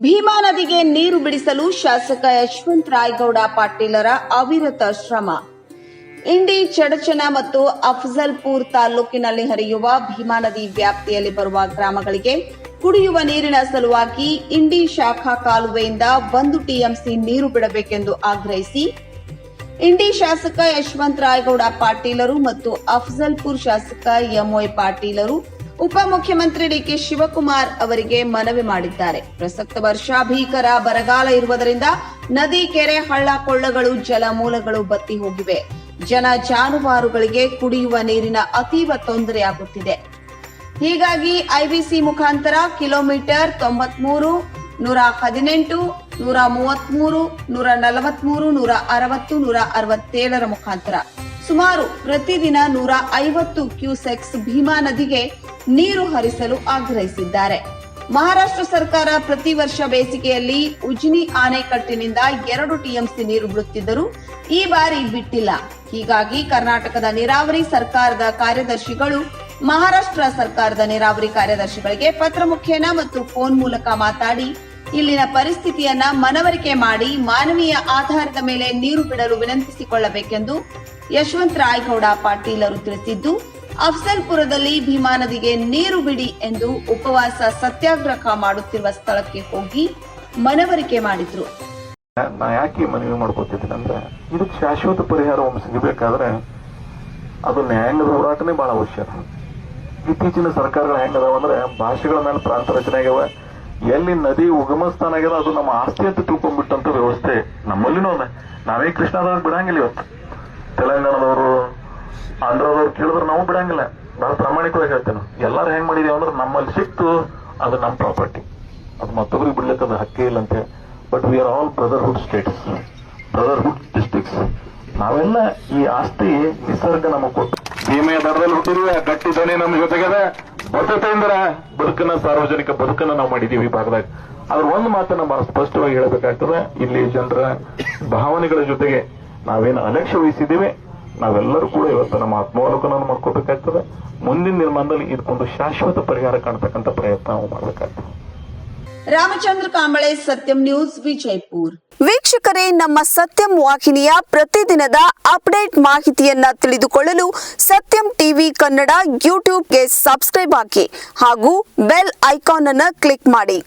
ಭೀಮಾ ನದಿಗೆ ನೀರು ಬಿಡಿಸಲು ಶಾಸಕ ಯಶವಂತ ರಾಯಗೌಡ ಪಾಟೀಲರ ಅವಿರತ ಶ್ರಮ. ಇಂಡಿ ಚಡಚನ ಮತ್ತು ಅಫಜಲ್ಪುರ್ ತಾಲೂಕಿನಲ್ಲಿ ಹರಿಯುವ ಭೀಮಾ ನದಿ ವ್ಯಾಪ್ತಿಯಲ್ಲಿ ಬರುವ ಗ್ರಾಮಗಳಿಗೆ ಕುಡಿಯುವ ನೀರಿನ ಸಲುವಾಗಿ ಇಂಡಿ ಶಾಖಾ ಕಾಲುವೆಯಿಂದ ಒಂದು ಟಿಎಂಸಿ ನೀರು ಬಿಡಬೇಕೆಂದು ಆಗ್ರಹಿಸಿ, ಇಂಡಿ ಶಾಸಕ ಯಶವಂತ ರಾಯಗೌಡ ಪಾಟೀಲರು ಮತ್ತು ಅಫಜಲ್ಪುರ್ ಶಾಸಕ ಎಂವೈ ಪಾಟೀಲರು ಉಪಮುಖ್ಯಮಂತ್ರಿ ಡಿಕೆ ಶಿವಕುಮಾರ್ ಅವರಿಗೆ ಮನವಿ ಮಾಡಿದ್ದಾರೆ. ಪ್ರಸಕ್ತ ವರ್ಷ ಭೀಕರ ಬರಗಾಲ ಇರುವುದರಿಂದ ನದಿ, ಕೆರೆ, ಹಳ್ಳ, ಕೊಳ್ಳಗಳು, ಜಲಮೂಲಗಳು ಬತ್ತಿ ಹೋಗಿವೆ. ಜನ ಜಾನುವಾರುಗಳಿಗೆ ಕುಡಿಯುವ ನೀರಿನ ಅತೀವ ತೊಂದರೆಯಾಗುತ್ತಿದೆ ಹೀಗಾಗಿ ಐಬಿಸಿ ಮುಖಾಂತರ ಕಿಲೋಮೀಟರ್ ತೊಂಬತ್ಮೂರು, ನೂರ ಹದಿನೆಂಟು, ನೂರ ಮೂವತ್ಮೂರು, ನೂರ ನಲವತ್ಮೂರು, ನೂರ ಅರವತ್ತು, ನೂರ ಅರವತ್ತೇಳರ ಮುಖಾಂತರ. ಸುಮಾರು ಪ್ರತಿದಿನ ನೂರ ಐವತ್ತು ಕ್ಯೂಸೆಕ್ಸ್ ಭೀಮಾ ನದಿಗೆ ನೀರು ಹರಿಸಲು ಆಗ್ರಹಿಸಿದ್ದಾರೆ. ಮಹಾರಾಷ್ಟ್ರ ಸರ್ಕಾರ ಪ್ರತಿ ವರ್ಷ ಬೇಸಿಗೆಯಲ್ಲಿ ಉಜ್ನಿ ಆಣೆಕಟ್ಟಿನಿಂದ ಎರಡು ಟಿಎಂಸಿ ನೀರು ಬಿಡುತ್ತಿದ್ದರೂ ಈ ಬಾರಿ ಬಿಟ್ಟಿಲ್ಲ. ಹೀಗಾಗಿ ಕರ್ನಾಟಕದ ನೀರಾವರಿ ಸರ್ಕಾರದ ಕಾರ್ಯದರ್ಶಿಗಳು ಮಹಾರಾಷ್ಟ್ರ ಸರ್ಕಾರದ ನೀರಾವರಿ ಕಾರ್ಯದರ್ಶಿಗಳಿಗೆ ಪತ್ರ ಮುಖೇನ ಮತ್ತು ಫೋನ್ ಮೂಲಕ ಮಾತಾಡಿ, ಇಲ್ಲಿನ ಪರಿಸ್ಥಿತಿಯನ್ನ ಮನವರಿಕೆ ಮಾಡಿ ಮಾನವೀಯ ಆಧಾರದ ಮೇಲೆ ನೀರು ಬಿಡಲು ವಿನಂತಿಸಿಕೊಳ್ಳಬೇಕೆಂದು ಯಶವಂತ ರಾಯಗೌಡ ಪಾಟೀಲರು ತಿಳಿಸಿದ್ದು, ಅಫ್ಸಲ್ಪುರದಲ್ಲಿ ಭೀಮಾ ನದಿಗೆ ನೀರು ಬಿಡಿ ಎಂದು ಉಪವಾಸ ಸತ್ಯಾಗ್ರಹ ಮಾಡುತ್ತಿರುವ ಸ್ಥಳಕ್ಕೆ ಹೋಗಿ ಮನವರಿಕೆ ಮಾಡಿದ್ರು. ನಾ ಯಾಕೆ ಮನವಿ ಮಾಡ್ಕೋತಿದ್ದೀನಿ ಅಂದ್ರೆ, ಇದಕ್ಕೆ ಶಾಶ್ವತ ಪರಿಹಾರ ಒಮ್ಮೆ ಸಿಗಬೇಕಾದ್ರೆ, ಅದು ನ್ಯಾಯಾಂಗದ ಹೋರಾಟನೇ ಬಹಳ ಅವಶ್ಯ. ಇತ್ತೀಚಿನ ಸರ್ಕಾರಗಳು ಹೆಂಗದಾವ ಅಂದ್ರೆ, ಭಾಷೆಗಳ ಮೇಲೆ ಪ್ರಾಂತ ರಚನೆ ಆಗ್ಯಾವ. ಎಲ್ಲಿ ನದಿ ಉಗಮ ಸ್ಥಾನ ಆಗ್ಯದ ಅದು ನಮ್ಮ ಆಸ್ತಿ ಅಂತ ತಿಳ್ಕೊಂಡ್ಬಿಟ್ಟಂತ ವ್ಯವಸ್ಥೆ ನಮ್ಮಲ್ಲಿನೂ ನಾವೇ ಕೃಷ್ಣದಾಗ ಬಿಡಂಗಿಲ್ಲ ಇವತ್ತು. ತೆಲಂಗಾಣದವರು, ಆಂಧ್ರದವ್ರು ಕೇಳಿದ್ರೆ ನಾವು ಬಿಡಂಗಿಲ್ಲ. ಬಹಳ ಪ್ರಾಮಾಣಿಕವಾಗಿ ಹೇಳ್ತೇನೆ. ಎಲ್ಲಾರು ಹೆಂಗ್ ಮಾಡಿದೀವಿ ಅಂದ್ರೆ ನಮ್ಮಲ್ಲಿ ಸಿಕ್ತು, ಅದು ನಮ್ಮ ಪ್ರಾಪರ್ಟಿ. ಅದು ಮತ್ತೊಬ್ರಿಗೆ ಬಿಡ್ಲಿಕ್ಕೆ ಅದು ಹಕ್ಕೇ ಇಲ್ಲ ಅಂತ but we are all brotherhood states brotherhood districts ನಾವೆಲ್ಲ ಈ ಆಸ್ತಿ ನಿಸರ್ಗ ನಮಗೆ ಕೊಟ್ಟು. ಭೀಮೆಯ ದರದಲ್ಲಿ ಹುಟ್ಟಿರುವ ಗಟ್ಟಿ ಧ್ವನಿ ನಮ್ಮ ಜೊತೆಗದ. ಬದ್ಧತೆಯಿಂದ ಬದುಕನ್ನ ಸಾರ್ವಜನಿಕ ಬದುಕನ್ನ ನಾವು ಮಾಡಿದೀವಿ ಈ ಭಾಗದಾಗ. ಆದ್ರೆ ಒಂದು ಮಾತನ್ನ ಬಹಳ ಸ್ಪಷ್ಟವಾಗಿ ಹೇಳಬೇಕಾಗ್ತದೆ. ಇಲ್ಲಿ ಜನರ ಭಾವನೆಗಳ ಜೊತೆಗೆ ನಾವೇನು ಅಲಕ್ಷ್ಯ ವಹಿಸಿದ್ದೀವಿ ನಾವೆಲ್ಲರೂ ಕೂಡ ಇವತ್ತು ನಮ್ಮ ಆತ್ಮಾವಲೋಕನ ಮಾಡ್ಕೋಬೇಕಾಗ್ತದೆ ಮುಂದಿನ ನಿರ್ಮಾಣದಲ್ಲಿ ಇದಕ್ಕೊಂದು ಶಾಶ್ವತ ಪರಿಹಾರ ಕಾಣ್ತಕ್ಕಂಥ ಪ್ರಯತ್ನ ನಾವು ಮಾಡಬೇಕಾಗ್ತದೆ. ರಾಮಚಂದ್ರ ಕಾಂಬಳೆ ಸತ್ಯಂ ನ್ಯೂಸ್ ವಿಜಯಪುರ್. ವೀಕ್ಷಕರೇ ನಮ್ಮ ಸತ್ಯಂ ವಾಹಿನಿಯ ಪ್ರತಿದಿನದ ಅಪ್ಡೇಟ್ ಮಾಹಿತಿಯನ್ನ ತಿಳಿದುಕೊಳ್ಳಲು ಸತ್ಯಂ ಟಿವಿ ಕನ್ನಡ ಯೂಟ್ಯೂಬ್ಗೆ ಸಬ್ಸ್ಕ್ರೈಬ್ ಹಾಕಿ ಹಾಗೂ ಬೆಲ್ ಐಕಾನ್ ಅನ್ನು ಕ್ಲಿಕ್ ಮಾಡಿ.